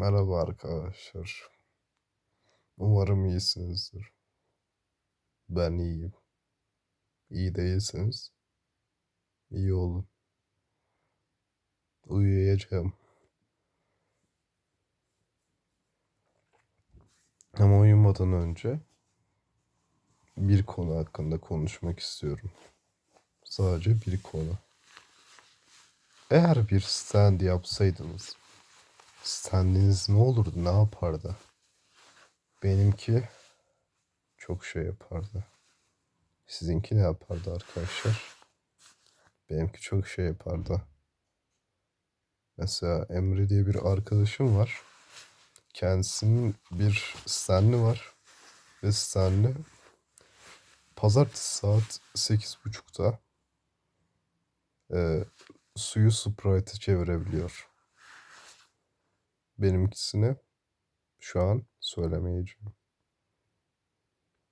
Merhaba arkadaşlar. Umarım iyisinizdir. Ben iyiyim. İyi değilseniz iyi olun. Uyuyacağım. Ama uyumadan önce bir konu hakkında konuşmak istiyorum. Sadece bir konu. Eğer bir stand yapsaydınız, standiniz ne olurdu, ne yapardı? Benimki çok şey yapardı. Sizinki ne yapardı arkadaşlar? Benimki çok şey yapardı. Mesela Emre diye bir arkadaşım var. Kendisinin bir standı var. Ve standı pazartesi saat 8.30'da e, suyu Sprite'e çevirebiliyor. Benimkisini şu an söylemeyeceğim.